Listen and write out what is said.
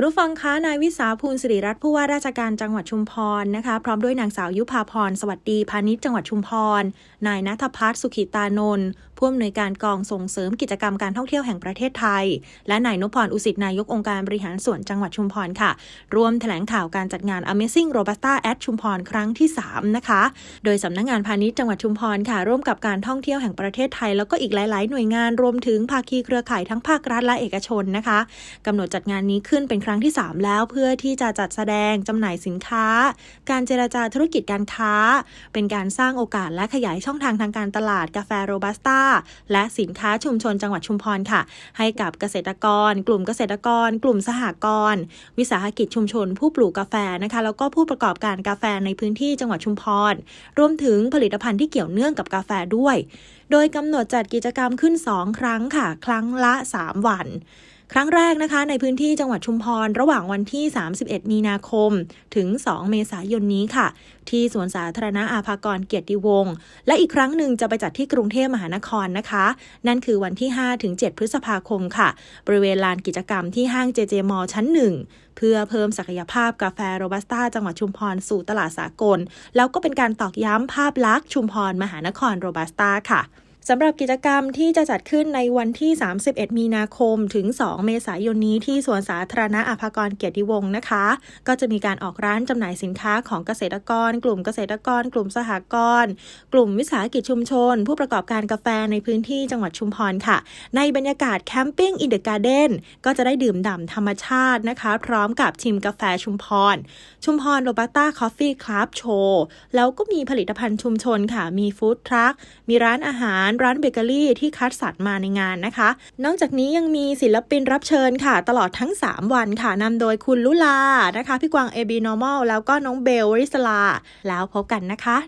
คุณผู้ฟังคะนายวิสาภูลสิริรัตน์ผู้ว่าราชการจังหวัดชุมพรนะคะ พร้อมด้วยนางสาวยุพาพรสวัสดีพาณิชย์จังหวัดชุมพร นายนัทพัฒน์สุขิตานนท์ผู้อำนวยการกองส่งเสริมกิจกรรมการท่องเที่ยวแห่งประเทศไทย และนายนพพรอุสิตนายกองค์การบริหารส่วนจังหวัดชุมพรค่ะร่วมแถลงข่าวการจัดงาน Amazing Robusta at ชุมพรครั้งที่ 3 นะคะ โดยสำนักงงานพาณิชย์จังหวัดชุมพรค่ะ ร่วมกับการท่องเที่ยวแห่งประเทศไทย แล้วก็อีกหลาย ๆ หน่วยงานรวมถึงภาคีเครือข่ายทั้งภาครัฐและเอกชนนะคะกำหนดจัดงานนี้ขึ้นเป็นรั้งที่ 3 แล้วเพื่อที่จะจัดแสดงจำหน่ายสินค้า การเจรจาธุรกิจการค้า เป็นการสร้างโอกาสและขยายช่องทางทางการตลาดกาแฟโรบัสต้าและสินค้าชุมชนจังหวัดชุมพรค่ะ ให้กับเกษตรกร กลุ่มเกษตรกร กลุ่มสหกรณ์วิสาหกิจชุมชน ผู้ปลูกกาแฟนะคะแล้วก็ผู้ประกอบการกาแฟในพื้นที่จังหวัดชุมพรรวมถึงผลิตภัณฑ์ที่เกี่ยวเนื่องกับกาแฟด้วย โดยกำหนดจัดกิจกรรมขึ้น 2 ครั้งค่ะ ครั้งละ 3 วัน ครั้งแรกนะคะในพื้นที่จังหวัดชุมพร ระหว่างวันที่ 31 มีนาคม ถึง 2 เมษายนนี้ค่ะ ที่สวนสาธารณะอาภากรเกียรติวงศ์และอีกครั้งหนึ่งจะไปจัดที่กรุงเทพมหานครนะคะ นั่นคือวันที่5ถึง7พฤษภาคมค่ะ บริเวณลานกิจกรรมที่ห้างเจเจมอชั้น1เพื่อเพิ่มศักยภาพกาแฟโรบัสต้าจังหวัดชุมพรสู่ตลาดสากล แล้วก็เป็นการตอกย้ำภาพลักษณ์ชุมพรมหานครโรบัสต้าค่ะ สำหรับกิจกรรมที่จะจัดขึ้นในวันที่ 31 มีนาคม ถึง 2 เมษายนนี้ที่สวนสาธารณะอภากรเกียรติวงศ์นะคะ ก็จะมีการออกร้านจำหน่ายสินค้าของเกษตรกร กลุ่มเกษตรกร กลุ่มสหกรณ์ กลุ่มวิสาหกิจชุมชน ผู้ประกอบการกาแฟในพื้นที่จังหวัดชุมพรค่ะ ในบรรยากาศแคมปิ้งอินเดอะการ์เด้นก็จะได้ดื่มด่ำธรรมชาตินะคะ พร้อมกับชิมกาแฟชุมพร ชุมพรโรบัสต้าคอฟฟี่คลับโชว์แล้วก็มีผลิตภัณฑ์ชุมชนค่ะ มีฟู้ดทรัค มีร้านอาหารร้านเบเกอรี่ที่คัดสรรมาในงานนะคะ นอกจากนี้ยังมีศิลปินรับเชิญค่ะ ตลอดทั้ง 3 วันค่ะนำโดยคุณลุลานะคะ พี่กวางเอบีนอร์มอลแล้วก็น้องเบลวริสลา แล้วพบกันนะคะ